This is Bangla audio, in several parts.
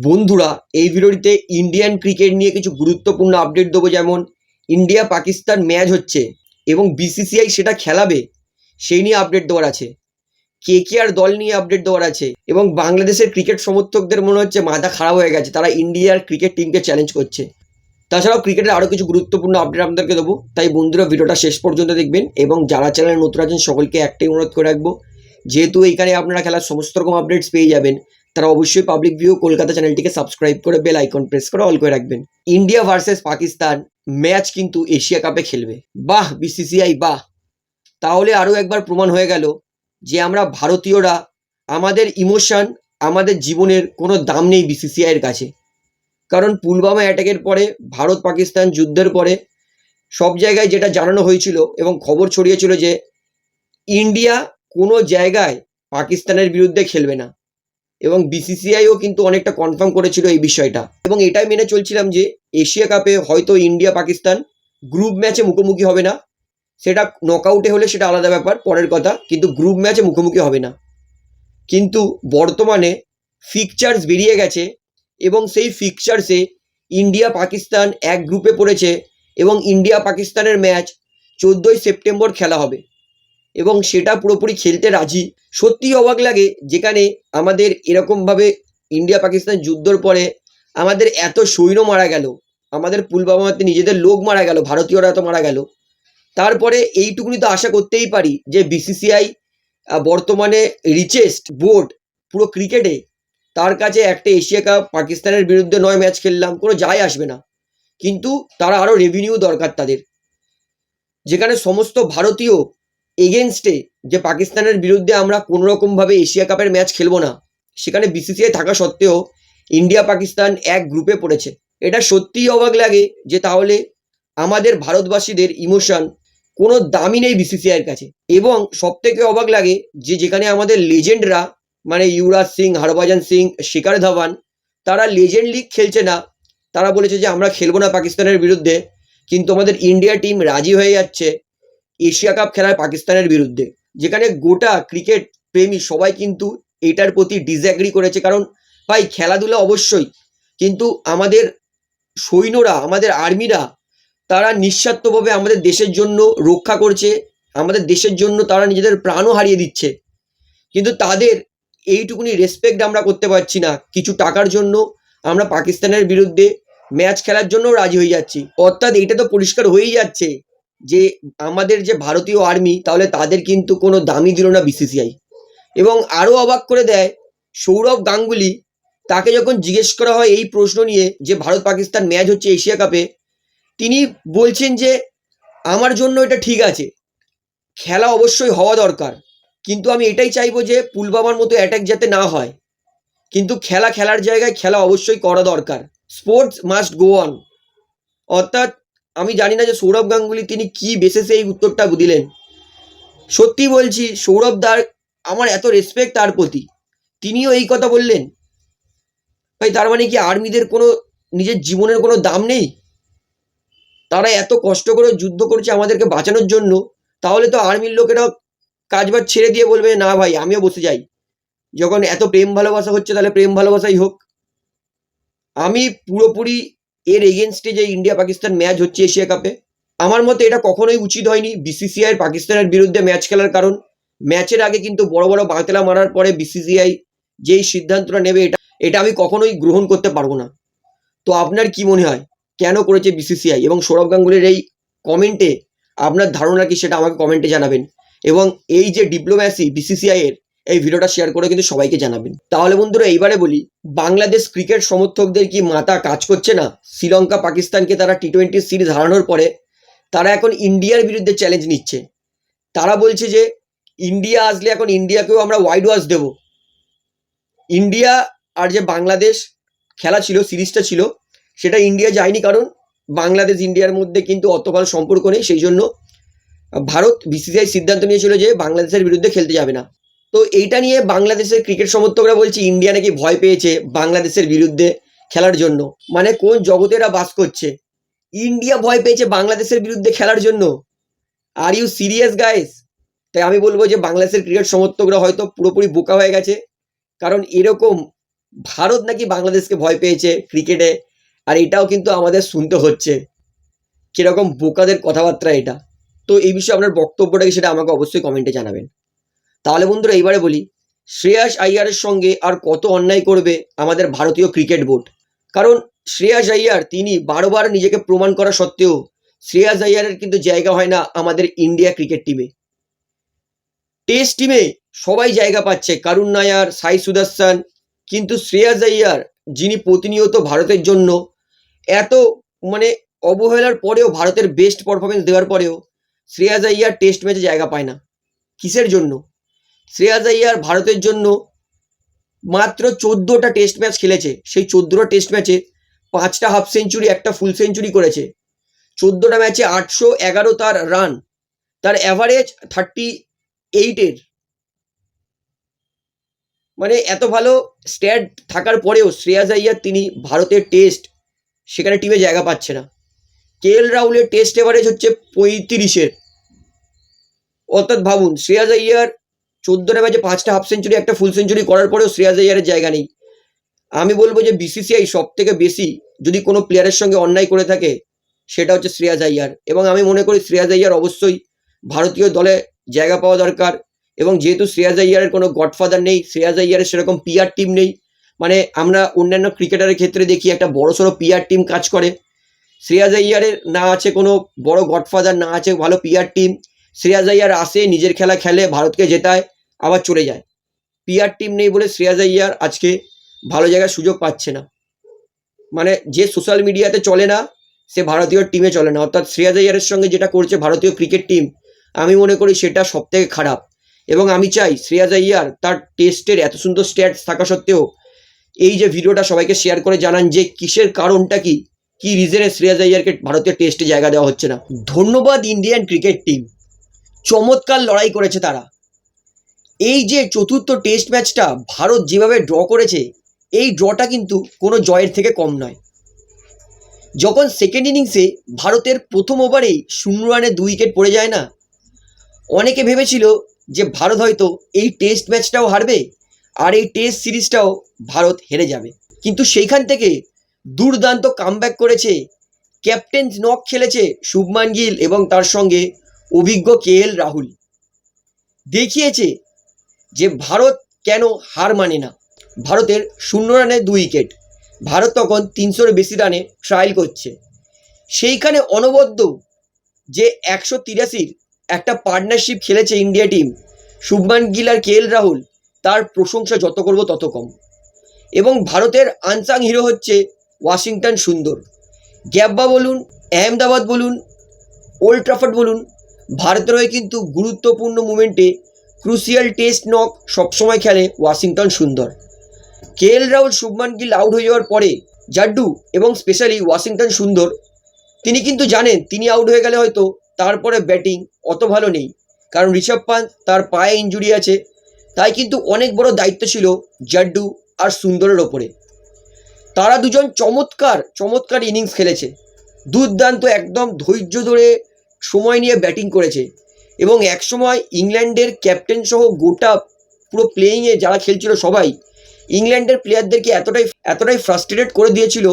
বন্ধুরা, এই ভিডিওটিতে ইন্ডিয়ান ক্রিকেট নিয়ে কিছু গুরুত্বপূর্ণ আপডেট দেবো। যেমন ইন্ডিয়া পাকিস্তান ম্যাচ হচ্ছে এবং বিসিসিআই সেটা খেলাবে, সেই নিয়ে আপডেট দেওয়ার আছে। কে কে আর দল নিয়ে আপডেট দেওয়ার আছে এবং বাংলাদেশের ক্রিকেট সমর্থকদের মনে হচ্ছে মাথা খারাপ হয়ে গেছে, তারা ইন্ডিয়ার ক্রিকেট টিমকে চ্যালেঞ্জ করছে। তাছাড়াও ক্রিকেটের আরও কিছু গুরুত্বপূর্ণ আপডেট আপনাদেরকে দেবো। তাই বন্ধুরা, ভিডিওটা শেষ পর্যন্ত দেখবেন এবং যারা চ্যানেলে নতুন আছেন, সকলকে একটাই অনুরোধ করে রাখব, যেহেতু এইখানে আপনারা খেলার সমস্ত রকম আপডেটস পেয়ে যাবেন তারা অবশ্যই পাবলিক ভিউ কলকাতা চ্যানেলটিকে সাবস্ক্রাইব করে বেল আইকন প্রেস করে অল করে রাখবেন। ইন্ডিয়া ভার্সেস পাকিস্তান ম্যাচ কিন্তু এশিয়া কাপে খেলবে। বাহ বিসিসিআই বাহ। তাহলে আরও একবার প্রমাণ হয়ে গেল যে আমরা ভারতীয়রা, আমাদের ইমোশন আমাদের জীবনের কোনো দাম নেই বিসিসিআইয়ের কাছে। কারণ পুলবামা অ্যাটাকের পরে, ভারত পাকিস্তান যুদ্ধের পরে, সব জায়গায় যেটা জানানো হয়েছিল এবং খবর ছড়িয়েছিল যে ইন্ডিয়া কোনো জায়গায় পাকিস্তানের বিরুদ্ধে খেলবে না। এবং বিসিসিআইও কিন্তু অনেকটা কনফার্ম করেছিল এই বিষয়টা। এবং এটাই মেনে চলছিলাম যে এশিয়া কাপে হয়তো ইন্ডিয়া পাকিস্তান গ্রুপ ম্যাচে মুখোমুখি হবে না। সেটা নকআউটে হলে সেটা আলাদা ব্যাপার, পরের কথা। কিন্তু গ্রুপ ম্যাচে মুখোমুখি হবে না। কিন্তু বর্তমানে ফিকচার্স বেরিয়ে গেছে এবং সেই ফিকচার্সে ইন্ডিয়া পাকিস্তান এক গ্রুপে পড়েছে এবং ইন্ডিয়া পাকিস্তানের ম্যাচ চোদ্দোই সেপ্টেম্বর খেলা হবে। এবং সেটা পুরোপুরি খেলতে রাজি। সত্যিই অবাক লাগে যেখানে আমাদের এরকমভাবে ইন্ডিয়া পাকিস্তান যুদ্ধর পরে আমাদের এত সৈন্য মারা গেল, আমাদের পুলবামাতে নিজেদের লোক মারা গেল, ভারতীয়রা এত মারা গেল। তারপরে এইটুকুনি তো আশা করতেই পারি যে বিসিসিআই বর্তমানে রিচেস্ট বোর্ড পুরো ক্রিকেটে তার কাছে একটা এশিয়া কাপ পাকিস্তানের বিরুদ্ধে নয় ম্যাচ খেললাম, কোনো যায় আসবে না। কিন্তু তারা আরও রেভিনিউ দরকার তাদের। যেখানে সমস্ত ভারতীয় এগেনস্টে যে পাকিস্তানের বিরুদ্ধে আমরা কোনো রকমভাবে এশিয়া কাপের ম্যাচ খেলব না, সেখানে বিসিসিআই থাকা সত্ত্বেও ইন্ডিয়া পাকিস্তান এক গ্রুপে পড়েছে। এটা সত্যিই অবাক লাগে যে তাহলে আমাদের ভারতবাসীদের ইমোশন কোনো দামই নেই বিসিসিআইয়ের কাছে। এবং সবথেকে অবাক লাগে যে যেখানে আমাদের লেজেন্ডরা মানে ইউরাজ সিং, হরভজন সিং, শিকার ধাওয়ান, তারা লেজেন্ড লিগ খেলছে না। তারা বলেছে যে আমরা খেলব না পাকিস্তানের বিরুদ্ধে, কিন্তু আমাদের ইন্ডিয়া টিম রাজি হয়ে যাচ্ছে। এশিয়া কাপ খেলার পাকিস্তানের বিরুদ্ধে। যেখানে গোটা ক্রিকেট প্রেমী সবাই কিন্তু এটার প্রতি ডিসঅ্যাগ্রি করেছে। কারণ ভাই, খেলাধুলা অবশ্যই। কিন্তু আমাদের সৈন্যরা, আমাদের আর্মিরা তারা নিঃস্বার্থভাবে আমাদের দেশের জন্য রক্ষা করছে। আমাদের দেশের জন্য তারা নিজেদের প্রাণও হারিয়ে দিচ্ছে। কিন্তু তাদের এইটুকুনি রেসপেক্ট আমরা করতে পারছি না। কিছু টাকার জন্য আমরা পাকিস্তানের বিরুদ্ধে ম্যাচ খেলার জন্য রাজি হয়ে যাচ্ছি। অর্থাৎ এইটা তো পরিষ্কার হয়েই যাচ্ছে। যে আমাদের যে ভারতীয় আর্মি তাহলে তাদের কিন্তু কোনো দামই দিল না বিসিসিআই এবং আরও অবাক করে দেয়, সৌরভ গাঙ্গুলি তাকে যখন জিজ্ঞেস করা হয় এই প্রশ্ন নিয়ে যে ভারত পাকিস্তান ম্যাচ হচ্ছে এশিয়া কাপে তিনি বলছেন যে, আমার জন্য এটা ঠিক আছে, খেলা অবশ্যই হওয়া দরকার, কিন্তু আমি এটাই চাইব যে পুলবামার মতো অ্যাটাক যাতে না হয়, কিন্তু খেলা খেলার জায়গায় খেলা অবশ্যই করা দরকার। স্পোর্টস মাস্ট গো অন অর্থাৎ আমি জানি না যে সৌরভ গাঙ্গুলি তিনি কি বেসেসে এই উত্তরটা দিলেন। সত্যি বলছি, সৌরভ দার আমার এত রেসপেক্ট তার প্রতি। তিনিও এই কথা বললেন। ভাই, তার মানে কি আর্মিদের কোনো, নিজের জীবনের কোনো দাম নেই? তারা এত কষ্ট করে যুদ্ধ করছে আমাদেরকে বাঁচানোর জন্য, তাহলে তো আর্মির লোকেরা কাজবাজ ছেড়ে দিয়ে বলবে, না ভাই, আমিও বসে যাই। যখন এত প্রেম ভালোবাসা হচ্ছে, তাহলে প্রেম ভালোবাসাই হোক। আমি পুরোপুরি এর এগেনস্টে যে ইন্ডিয়া পাকিস্তান ম্যাচ হচ্ছে এশিয়া কাপে আমার মতে এটা কখনোই উচিত হয়নি বিসিসিআই পাকিস্তানের বিরুদ্ধে ম্যাচ খেলার কারণ। ম্যাচের আগে কিন্তু বড় বড় বাঁতলা মারার পরে বিসিসিআই যেই সিদ্ধান্তটা নেবে এটা এটা আমি কখনোই গ্রহণ করতে পারব না। তো আপনার কি মনে হয়? কেন করেছে বিসিসিআই এবং সৌরভ গাঙ্গুলির এই কমেন্টে আপনার ধারণা কি সেটা আমাকে কমেন্টে জানাবেন। এবং এই যে ডিপ্লোম্যাসি বিসিসিআই এর এই ভিডিওটা শেয়ার করে কিন্তু সবাইকে জানাবেন। তাহলে বন্ধুরা, এইবারে বলি, বাংলাদেশ ক্রিকেট সমর্থকদের কি মাথা কাজ করছে না? শ্রীলঙ্কা, পাকিস্তানকে তারা টি টোয়েন্টি সিরিজ হারানোর পরে তারা এখন ইন্ডিয়ার বিরুদ্ধে চ্যালেঞ্জ নিচ্ছে। তারা বলছে যে ইন্ডিয়া আসলে এখন ইন্ডিয়াকেও আমরা ওয়াইড ওয়াশ দেব। ইন্ডিয়া আর যে বাংলাদেশ খেলা ছিল, সিরিজটা ছিল, সেটা ইন্ডিয়া যায়নি কারণ বাংলাদেশ ইন্ডিয়ার মধ্যে কিন্তু অত ভালো সম্পর্ক নেই। সেই জন্য ভারত বিসিসিআই সিদ্ধান্ত নিয়েছিল যে বাংলাদেশের বিরুদ্ধে খেলতে যাবে না। তো এইটা নিয়ে বাংলাদেশের ক্রিকেট সমর্থকরা বলছে, ইন্ডিয়া নাকি ভয় পেয়েছে বাংলাদেশের বিরুদ্ধে খেলার জন্য। মানে কোন জগতেরা বাস করছে? ইন্ডিয়া ভয় পেয়েছে বাংলাদেশের বিরুদ্ধে খেলার জন্য। আর ইউ সিরিয়াস গাইস তাই আমি বলব যে, বাংলাদেশের ক্রিকেট সমর্থকরা হয়তো পুরোপুরি বোকা হয়ে গেছে। কারণ এরকম ভারত নাকি বাংলাদেশকে ভয় পেয়েছে ক্রিকেটে, আর এটাও কিন্তু আমাদের শুনতে হচ্ছে। কীরকম বোকাদের কথাবার্তা এটা। তো এই বিষয়ে আপনার বক্তব্যটা কি সেটা আমাকে অবশ্যই কমেন্টে জানাবেন। তাহলে বন্ধুরা এইবারে বলি, শ্রেয়াস আইয়ারের সঙ্গে আর কত অন্যায় করবে আমাদের ভারতীয় ক্রিকেট বোর্ড? কারণ শ্রেয়াস আইয়ার তিনি বারবার নিজেকে প্রমাণ করা সত্ত্বেও শ্রেয়াস আইয়ারের কিন্তু জায়গা হয় না আমাদের ইন্ডিয়া ক্রিকেট টিমে। টেস্ট টিমে সবাই জায়গা পাচ্ছে কারুণ নায়ার, সাই সুদর্শন। কিন্তু শ্রেয়াস আইয়ার, যিনি প্রতিনিয়ত ভারতের জন্য, এত মানে অবহেলার পরেও ভারতের বেস্ট পারফরমেন্স দেওয়ার পরেও শ্রেয়াস আইয়ার টেস্ট ম্যাচে জায়গা পায় না। কিসের জন্য? শ্রেয়াস আইয়ার ভারতের জন্য মাত্র চোদ্দোটা টেস্ট ম্যাচ খেলেছে। সেই চোদ্দোটা টেস্ট ম্যাচে পাঁচটা হাফ সেঞ্চুরি একটা ফুল সেঞ্চুরি করেছে। চোদ্দোটা ম্যাচে আটশো এগারো তার রান তার অ্যাভারেজ থার্টি এইটের মানে এত ভালো স্ট্যাট থাকার পরেও শ্রেয়াস আইয়ার তিনি ভারতের টেস্ট সেখানে টিমে জায়গা পাচ্ছে না। কে এল রাহুলের টেস্ট এভারেজ হচ্ছে পঁয়ত্রিশের। অর্থাৎ ভাবুন শ্রেয়াস আইয়ার চোদ্দোটা ম্যাচে পাঁচটা হাফ সেঞ্চুরি একটা ফুল সেঞ্চুরি করার পরেও শ্রেয়াস আইয়ারের জায়গা নেই। আমি বলব যে বিসিসিআই সব থেকে বেশি যদি কোনো প্লেয়ারের সঙ্গে অন্যায় করে থাকে, সেটা হচ্ছে শ্রেয়াস আইয়ার এবং আমি মনে করি শ্রেয়াস আইয়ার অবশ্যই ভারতীয় দলে জায়গা পাওয়া দরকার। এবং যেহেতু শ্রেয়াস আইয়ারের কোনো গডফাদার নেই, শ্রেয়াস আইয়ারের সেরকম পিআর টিম নেই মানে আমরা অন্যান্য ক্রিকেটারের ক্ষেত্রে দেখি একটা বড় সড়ো পিআর টিম কাজ করে। শ্রেয়াস আইয়ারের না আছে কোনো বড় গডফাদার না আছে ভালো পিয়ার টিম শ্রেয়াস আইয়ার আসে, নিজের খেলা খেলে, ভারতকে জেতায়। আবার চলে যায়। পিআর টিম নেই বলে শ্রেয়াস আইয়ার আজকে ভালো জায়গায় সুযোগ পাচ্ছে না। মানে যে সোশ্যাল মিডিয়াতে চলে না, সে ভারতীয় টিমে চলে না। অর্থাৎ শ্রেয়াস আইয়ারের সঙ্গে যেটা করছে ভারতীয় ক্রিকেট টিম আমি মনে করি সেটা সব থেকে খারাপ। এবং আমি চাই শ্রেয়াস আইয়ার তার টেস্টের এত সুন্দর স্ট্যাটস থাকা সত্ত্বেও এই যে ভিডিওটা সবাইকে শেয়ার করে জানান যে কিসের কারণটা কি কি রিজনে শ্রেয়াস আইয়ারকে ভারতীয় টেস্টে জায়গা দেওয়া হচ্ছে না। ধন্যবাদ ইন্ডিয়ান ক্রিকেট টিম চমৎকার লড়াই করেছে তারা। এই যে চতুর্থ টেস্ট ম্যাচটা ভারত যেভাবে ড্র করেছে, এই ড্রটা কিন্তু কোনো জয়ের থেকে কম নয়। যখন সেকেন্ড ইনিংসে ভারতের প্রথম ওভারেই শূন্য রানে দুই উইকেট পড়ে যায় না, অনেকে ভেবেছিল যে ভারত হয়তো এই টেস্ট ম্যাচটাও হারবে আর এই টেস্ট সিরিজটাও ভারত হেরে যাবে। কিন্তু সেইখান থেকে দুর্দান্ত কামব্যাক করেছে ক্যাপ্টেন নক খেলেছে শুভমান গিল এবং তার সঙ্গে অভিজ্ঞ কে এল রাহুল। দেখিয়েছে যে ভারত কেন হার মানে না। ভারতের শূন্য রানে দুই উইকেট। ভারত তখন তিনশোর বেশি রানে ট্রায়াল করছে। সেইখানে অনবদ্য যে একশো তিরাশির একটা পার্টনারশিপ খেলেছে ইন্ডিয়া টিম শুভমান গিল আর কে এল রাহুল, তার প্রশংসা যত করব তত কম। এবং ভারতের আনসাং হিরো হচ্ছে ওয়াশিংটন সুন্দর। গ্যাব্বা বলুন, আহমেদাবাদ বলুন, ওল্ড ট্রাফার্ড বলুন, ভারতের হয়ে কিন্তু গুরুত্বপূর্ণ মুমেন্টে ক্রুশিয়াল টেস্ট নক সবসময় খেলে Washington Sundar. K L Rahul Shubman Gill out হয়ে যাওয়ার পরে জাড্ডু এবং স্পেশালি ওয়াশিংটন সুন্দর। তিনি কিন্তু জানেন তিনি আউট হয়ে গেলে হয়তো তারপরে ব্যাটিং অত ভালো নেই। কারণ ঋষভ পান্ত তার পায়ে ইঞ্জুরি আছে। তাই কিন্তু অনেক বড় দায়িত্ব ছিল জাড্ডু আর সুন্দরের ওপরে। তারা দুজন চমৎকার চমৎকার ইনিংস খেলেছে। দুর্দান্ত একদম ধৈর্য ধরে সময় নিয়ে ব্যাটিং করেছে। এবং একসময় ইংল্যান্ডের ক্যাপ্টেন সহ গোটা পুরো প্লেয়িংয়ে যারা খেলছিল সবাই, ইংল্যান্ডের প্লেয়ারদেরকে এতটাই এতটাই ফ্রাস্ট্রেটেড করে দিয়েছিল।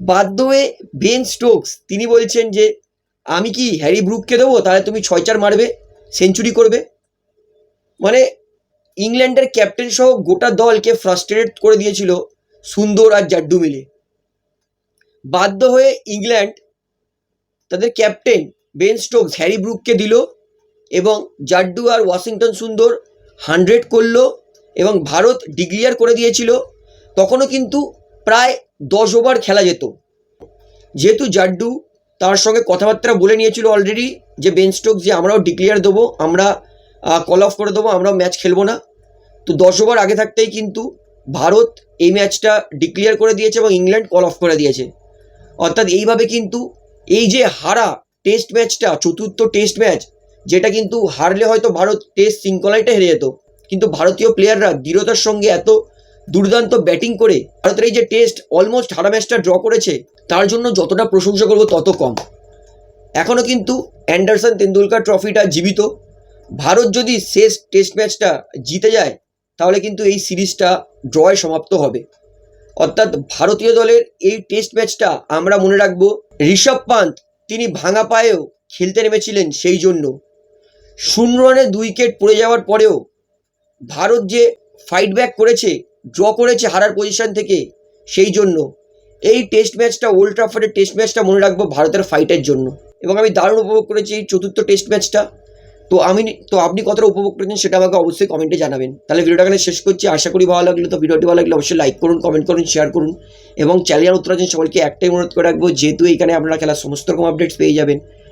বাধ্য হয়ে বেন স্টোকস তিনি বলছেন যে, আমি কি হ্যারি ব্রুককে দেবো? তাহলে তুমি ছয় চার মারবে সেঞ্চুরি করবে। মানে ইংল্যান্ডের ক্যাপ্টেন সহ গোটা দলকে ফ্রাস্ট্রেটেড করে দিয়েছিল সুন্দর আর জাড্ডু মিলে। বাধ্য হয়ে ইংল্যান্ড তাদের ক্যাপ্টেন বেন স্টোকস হ্যারি ব্রুককে দিল। এবং জাড্ডু আর ওয়াশিংটন সুন্দর হান্ড্রেড করল এবং ভারত ডিক্লিয়ার করে দিয়েছিল, তখনও কিন্তু প্রায় দশ ওভার খেলা যেত। যেহেতু জাড্ডু তার সঙ্গে কথাবার্তা বলে নিয়েছিল অলরেডি যে বেন স্টোক যে আমরাও ডিক্লিয়ার দেবো, আমরা কল অফ করে দেবো, আমরাও ম্যাচ খেলব না। তো দশ ওভার আগে থাকতেই কিন্তু ভারত এই ম্যাচটা ডিক্লিয়ার করে দিয়েছে এবং ইংল্যান্ড কল অফ করে দিয়েছে। অর্থাৎ এইভাবে কিন্তু এই যে হারা টেস্ট ম্যাচটা চতুর্থ টেস্ট ম্যাচ যেটা কিন্তু হারলে হয়তো ভারত টেস্ট শৃঙ্খলাইটা হেরে যেত। কিন্তু ভারতীয় প্লেয়াররা দৃঢ়তার সঙ্গে এত দুর্দান্ত ব্যাটিং করে ভারতের এই যে টেস্ট অলমোস্ট হারা ম্যাচটা ড্র করেছে, তার জন্য যতটা প্রশংসা করব তত কম। এখনও কিন্তু অ্যান্ডারসন তেন্ডুলকার ট্রফিটা জীবিত। ভারত যদি শেষ টেস্ট ম্যাচটা জিতে যায়, তাহলে কিন্তু এই সিরিজটা ড্রয়ে সমাপ্ত হবে। অর্থাৎ ভারতীয় দলের এই টেস্ট ম্যাচটা আমরা মনে রাখব, ঋষভ পান্ত, তিনি ভাঙা পায়েও খেলতে নেমেছিলেন সেই জন্য। শূন্য রানে দুই উইকেট পড়ে যাওয়ার পরেও ভারত যে ফাইট ব্যাক করেছে ড্র করেছে হারার পজিশন থেকে, সেই জন্য এই টেস্ট ম্যাচটা ওল্ড ট্রাফোর্ডের টেস্ট ম্যাচটা মনে রাখব ভারতের ফাইটের জন্য। এবং আমি দারুণ উপভোগ করেছি এই চতুর্থ টেস্ট ম্যাচটা তো আমি, তো আপনি কতটা উপভোগ করেছেন সেটা আমাকে অবশ্যই কমেন্টে জানাবেন। তাহলে ভিডিওটা এখানে শেষ করছি। আশা করি ভালো লাগলে। তো ভিডিওটি ভালো লাগলে অবশ্যই লাইক করুন কমেন্ট করুন শেয়ার করুন। এবং চ্যানেল উত্তরাজন সবাইকে একটাই অনুরোধ করে রাখব, যেহেতু এখানে আপনারা খেলার সমস্ত রকম আপডেটস পেয়ে যাবেন।